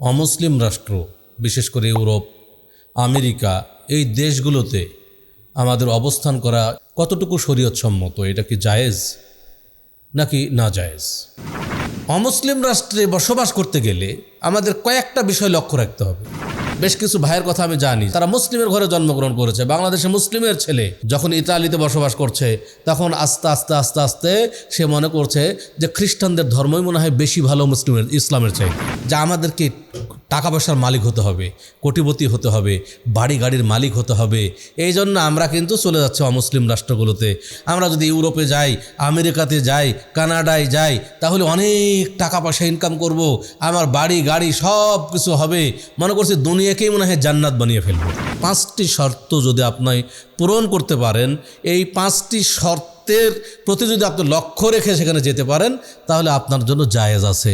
অমুসলিম রাষ্ট্র, বিশেষ করে ইউরোপ, আমেরিকা, এই দেশগুলোতে আমাদের অবস্থান করা কতটুকু শরীয়তসম্মত? এটা কি জায়েজ নাকি না জায়েজ? অমুসলিম রাষ্ট্রে বসবাস করতে গেলে আমাদের কয়েকটা বিষয় লক্ষ্য রাখতে হবে। বেশ কিছু ভাইয়ের কথা আমি জানি। তারা মুসলিমের ঘরে জন্মগ্রহণ করেছে। বাংলাদেশে মুসলিমের ছেলে যখন ইতালিতে বসবাস করছে, তখন আস্তে আস্তে আস্তে আস্তে সে মনে করছে যে খ্রিস্টানদের ধর্মই মনে হয় বেশি ভালো মুসলিমের, ইসলামের চাই যা আমাদেরকে টাকা পয়সার মালিক হতে হবে, কোটিপতি হতে হবে বাড়ি গাড়ির মালিক হতে হবে। এই জন্য আমরা কিন্তু চলে যাচ্ছি অমুসলিম রাষ্ট্রগুলোতে। আমরা যদি ইউরোপে যাই, আমেরিকাতে যাই, কানাডায় যাই, তাহলে অনেক টাকা পয়সা ইনকাম করব, আমার বাড়ি, গাড়ি সব কিছু হবে। মনে করছি দুনিয়াকেই মনে হয় জান্নাত বানিয়ে ফেলব। পাঁচটি শর্ত যদি আপনি পূরণ করতে পারেন, এই পাঁচটি শর্তের প্রতি যদি আপনি লক্ষ্য রেখে সেখানে যেতে পারেন, তাহলে আপনার জন্য জায়েজ আছে।